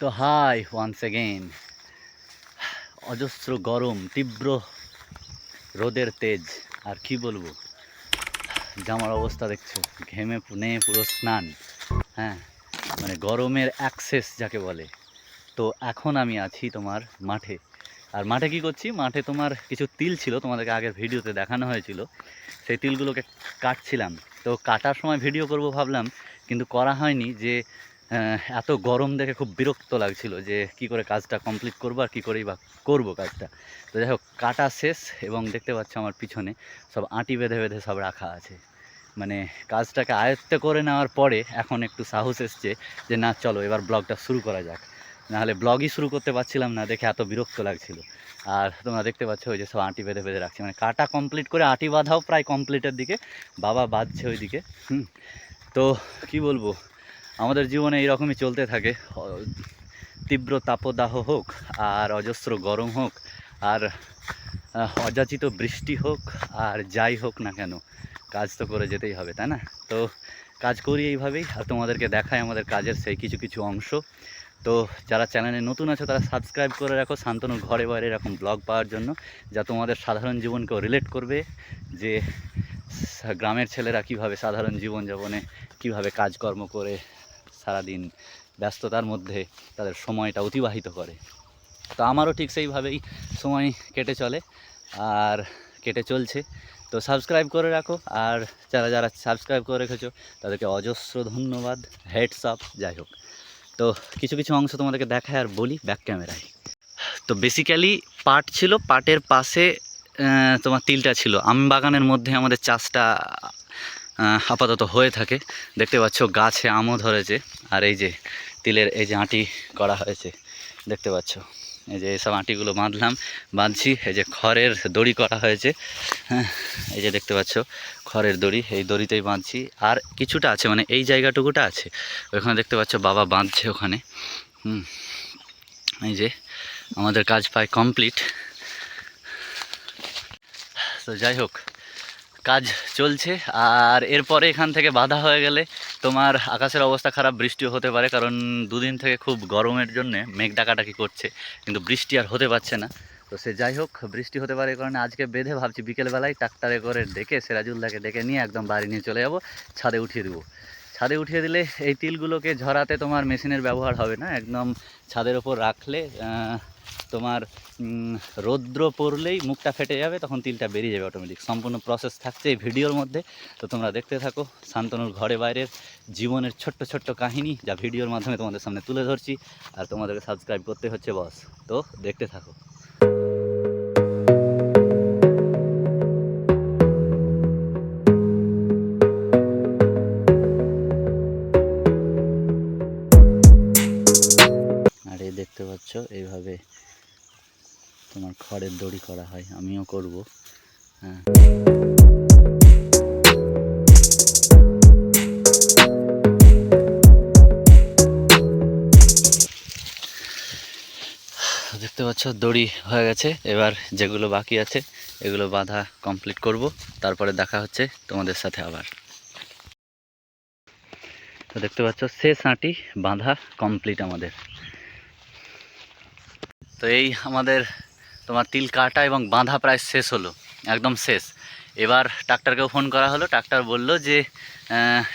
তো high once again অজস্র গরম, তীব্র রোদের তেজ, আর কি বলব? জামার অবস্থা দেখছ, ঘেমে পুনে পুরো স্নান হ্যাঁ? মানে গরমের অ্যাক্সেস যাকে বলে। তো এখন আমি আছি তোমার মাঠে। আর মাঠে কি করছি? মাঠে তোমার কিছু তিল ছিল, তোমাদেরকে আগের ভিডিওতে দেখানো হয়েছিল। সেই তিলগুলোকে কাটছিলাম। তো কাটার সময় ভিডিও করব ভাবলাম, কিন্তু করা হয়নি যে এত গরম দেখে খুব বিরক্ত লাগছিল যে কি করে কাজটা কমপ্লিট করব আর কী করেই বা করব কাজটা। তো যাই হোক, কাটা শেষ এবং দেখতে পাচ্ছ আমার পিছনে সব আঁটি বেঁধে বেঁধে সব রাখা আছে। মানে কাজটাকে আয়ত্ত করে নেওয়ার পরে এখন একটু সাহস এসছে যে না, চলো এবার ব্লগটা শুরু করা যাক। নাহলে ব্লগই শুরু করতে পারছিলাম না, দেখে এত বিরক্ত লাগছিল। আর তোমরা দেখতে পাচ্ছ ওই যে সব আঁটি বেঁধে বেঁধে রাখছে। মানে কাটা কমপ্লিট করে আঁটি বাঁধাও প্রায় কমপ্লিটের দিকে, বাবা বাঁধছে ওইদিকে। হুম, তো কি বলব? আমাদের জীবনে এইরকমই চলতে থাকে। তীব্র তাপদাহ হোক আর অজস্র গরম হোক আর অযাচিত বৃষ্টি হোক আর যাই হোক না কেন, কাজ তো করে যেতেই হবে, তাই না? তো কাজ করি এইভাবেই আর তোমাদেরকে দেখায় আমাদের কাজের সেই কিছু কিছু অংশ। তো যারা চ্যানেলে নতুন আছে তারা সাবস্ক্রাইব করে রাখো, শান্তনুর ঘরে বাইরে এরকম ব্লগ পাওয়ার জন্য, যা তোমাদের সাধারণ জীবনকেও রিলেট করবে যে, গ্রামের ছেলেরা কীভাবে সাধারণ জীবনযাপনে, কীভাবে কাজকর্ম করে সারাদিন ব্যস্ততার মধ্যে তাদের সময়টা অতিবাহিত করে। তো আমারও ঠিক সেইভাবেই সময় কেটে চলে আর কেটে চলছে। তো সাবস্ক্রাইব করে রাখো আর যারা যারা সাবস্ক্রাইব করে রেখেছো তাদেরকে অজস্র ধন্যবাদ হেডস আপ যাই হোক। তো কিছু কিছু অংশ তোমাদেরকে দেখায় আর বলি ব্যাক ক্যামেরায় তো বেসিক্যালি পাট ছিল, পাটের পাশে তোমার তিলটা ছিল। আম বাগানের মধ্যে আমাদের চাষটা আপাতত হয়ে থাকে। দেখতে পাচ্ছ গাছে আমও ধরেছে, আর এই যে তিলের এই যে আঁটি করা হয়েছে, দেখতে পাচ্ছ। এই যে এইসব আঁটিগুলো বাঁধলাম, বাঁধছি, এই যে খড়ের দড়ি করা হয়েছে হ্যাঁ এই যে দেখতে পাচ্ছ খড়ের দড়ি, এই দড়িতেই বাঁধছি। আর কিছুটা আছে মানে এই জায়গাটুকুটা আছে ওখানে দেখতে পাচ্ছ বাবা বাঁধছে ওখানে। হুম, এই যে আমাদের কাজ প্রায় কমপ্লিট। তো যাই হোক কাজ চলছে, আর এরপরে এখান থেকে বাধা হয়ে গেলে তোমার আকাশের অবস্থা খারাপ, বৃষ্টিও হতে পারে, কারণ দুদিন থেকে খুব গরমের জন্যে মেঘ ডাকাটাকি করছে, কিন্তু বৃষ্টি আর হতে পারছে না। তো সে যাই হোক, বৃষ্টি হতে পারে, কারণে আজকে বেঁধে ভাবছি বিকেলবেলায় ট্রাক্টারে করে ডেকে সিরাজুল্লাহকে ডেকে নিয়ে একদম বাড়ি নিয়ে চলে যাব, ছাদে উঠিয়ে দেবো। ছাদে উঠিয়ে দিলে এই তিলগুলোকে ঝরাতে তোমার মেশিনের ব্যবহার হবে না, একদম ছাদের ওপর রাখলে তোমার রৌদ্র পড়লেই মুখটা ফেটে যাবে, তখন তিলটা বেরিয়ে যাবে অটোমেটিক সম্পূর্ণ প্রসেস থাকছে এই ভিডিওর মধ্যে। তো তোমরা দেখতে থাকো শান্তনুর ঘরে বাইরের জীবনের ছোট্ট ছোট্ট কাহিনী, যা ভিডিওর মাধ্যমে তোমাদের সামনে তুলে ধরছি। আর তোমাদেরকে সাবস্ক্রাইব করতে হচ্ছে বস তো দেখতে থাকো। খড়ের দড়ি করা হয়, আমিও করব। হ্যাঁ। দেখতে পাচ্ছ, দড়ি হয়ে গেছে। এবার যেগুলো বাকি আছে, এগুলো বাঁধা কমপ্লিট করব। তারপরে দেখা হচ্ছে তোমাদের সাথে আবার। তো দেখতে পাচ্ছ, শেষ আঁটি বাঁধা কমপ্লিট আমাদের। তো এই আমাদের তোমার তিল কাটা এবং বাঁধা প্রায় শেষ হলো, একদম শেষ। এবার ডাক্তারকেও ফোন করা হলো, ডাক্তার বলল যে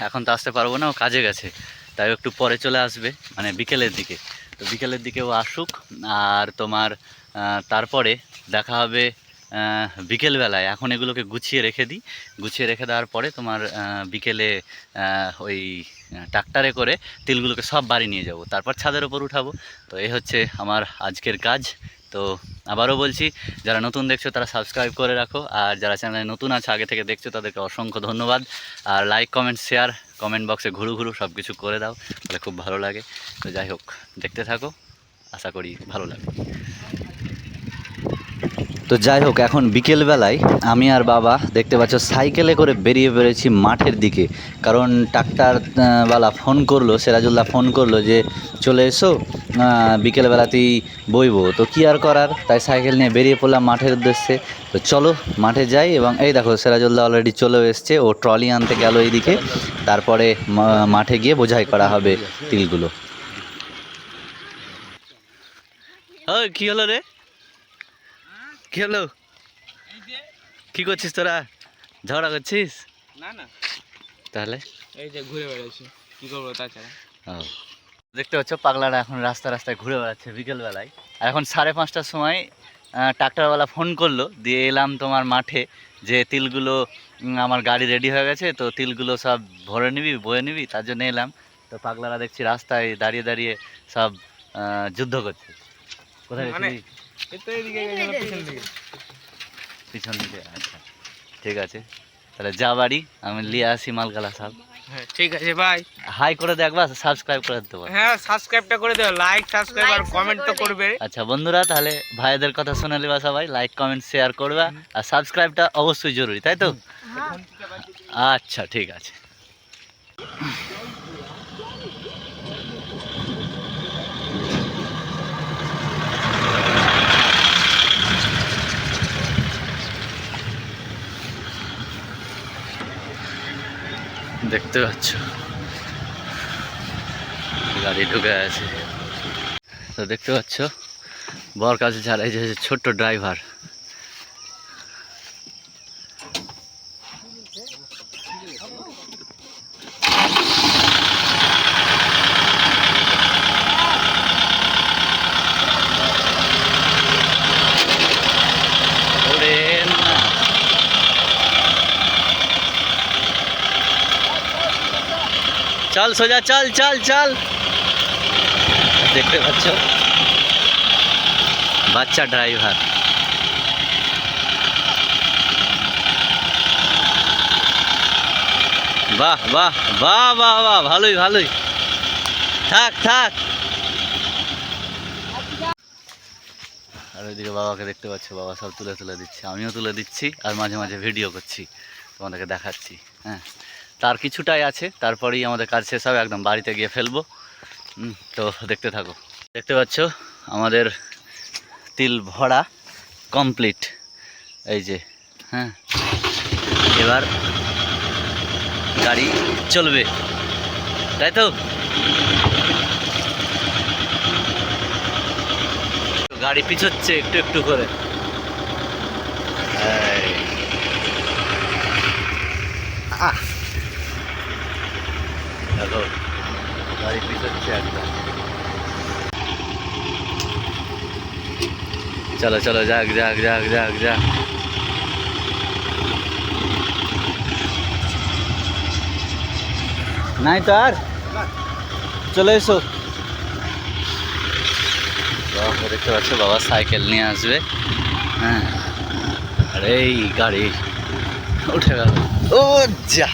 এখন তো আসতে পারব না, ও কাজে গেছে। তাই একটু পরে চলে আসবে মানে বিকেলের দিকে। তো বিকেলের দিকে ও আসুক, আর তোমার তারপরে দেখা হবে বিকেলবেলায়। এখন এগুলোকে গুছিয়ে রেখে দিই। গুছিয়ে রেখে দেওয়ার পরে তোমার বিকেলে ওই ট্রাক্টারে করে তিলগুলোকে সব বাড়ি নিয়ে যাব। তারপর ছাদের ওপর উঠাবো। তো এই হচ্ছে আমার আজকের কাজ। তো আবারও বলছি, যারা নতুন দেখছ তারা সাবস্ক্রাইব করে রাখো, আর যারা চ্যানেলে নতুন আছে, আগে থেকে দেখছ তাদেরকে অসংখ্য ধন্যবাদ। আর লাইক কমেন্ট শেয়ার কমেন্ট বক্সে ঘুরু ঘুরু সব কিছু করে দাও, তাহলে খুব ভালো লাগে। তো যাই হোক, দেখতে থাকো, আশা করি ভালো লাগবে। তো যাই হোক, এখন বিকেলবেলায় আমি আর বাবা দেখতে পাচ্ছ সাইকেলে করে বেরিয়ে বেরিয়েছি মাঠের দিকে। কারণ বালা ফোন করল, সিরাজুল্লাহ ফোন করল যে, চলে এসো বিকেলবেলাতেই বইবো। তো কি আর করার? তাই সাইকেল নিয়ে বেরিয়ে পড়লাম মাঠের উদ্দেশ্যে। তো চলো মাঠে যাই এবং এই দেখো, সিরাজুল্লাহ অলরেডি চলেও এসছে, ও ট্রলি আনতে গেল এইদিকে। তারপরে মাঠে গিয়ে বোঝাই করা হবে তিলগুলো। কি হলো রে? কি হলো? কি করছিস তোরা? ঝগড়া করছিস? না না। তাহলে? এই যে ঘুরে বেড়াচ্ছি কি করব তাছাড়া? দেখতে পাচ্ছ পাগলারা এখন রাস্তা রাস্তায় ঘুরে বেড়াচ্ছে বিকেলবেলায়। আর এখন সাড়ে পাঁচটার সময় ট্রাক্টরওয়ালা ফোন করল দিয়ে এলাম তোমার মাঠে যে তিলগুলো আমার গাড়ি রেডি হয়ে গেছে তো তিলগুলো সব ভরে নিবি বয়ে নিবি তার জন্য এলাম। তো পাগলারা দেখছি রাস্তায় দাঁড়িয়ে দাঁড়িয়ে সব যুদ্ধ করছে। কোথায় এদিকে পিছন দিকে। পিছন দিকে আচ্ছা। ঠিক আছে। তাহলে যা বাড়ি আমি নিয়ে আসি মালগালা সব হ্যাঁ ঠিক আছে ভাই হাই করে দেখবা সাবস্ক্রাইব করে দেবো হ্যাঁ সাবস্ক্রাইবটা করে দেবে লাইক সাবস্ক্রাইব আর কমেন্ট তো করবে। আচ্ছা বন্ধুরা তাহলে ভাইদের কথা শুনে নেবা সবাই। লাইক কমেন্ট শেয়ার করবা। আর সাবস্ক্রাইবটা অবশ্যই জরুরি তাই তো? আচ্ছা ঠিক আছে। দেখতে পাচ্ছ। গাড়ি ঢুকে আছে। তো দেখতে পাচ্ছ বর কাছে ছাড়াই যে ছোট্ট ড্রাইভার ওরে না। চল সোজা, চল চল চল। দেখতে পাচ্ছ? বাচ্চা ড্রাইভার বাহ বাহ বাহ বাহ বাহ, ভালোই ভালোই। থাক থাক। আর ওইদিকে বাবাকে দেখতে পাচ্ছ, বাবা সব তুলে তুলে দিচ্ছে। আমিও তুলে দিচ্ছি আর মাঝে মাঝে ভিডিও করছি। তোমাদেরকে দেখাচ্ছি হ্যাঁ। তার কিছুটাই আছে, তারপরেই আমাদের কাজ শেষ হবে, একদম বাড়িতে গিয়ে ফেলব। তো দেখতে থাকো। দেখতে পাচ্ছ, আমাদের তিল ভরা কমপ্লিট এই যে হ্যাঁ। এবার গাড়ি চলবে। তাই তো? গাড়ি পিছোচ্ছে একটু একটু করে। আহ। দেখো গাড়ি পিছোচ্ছে একদম চলো চলো যাক যাক যাক যাক যাক। নাই তো আর? চলে এসো। বাবা দেখতে পাচ্ছ বাবা সাইকেল নিয়ে আসবে। হ্যাঁ। আর এই গাড়ি উঠে গেল। ও যা।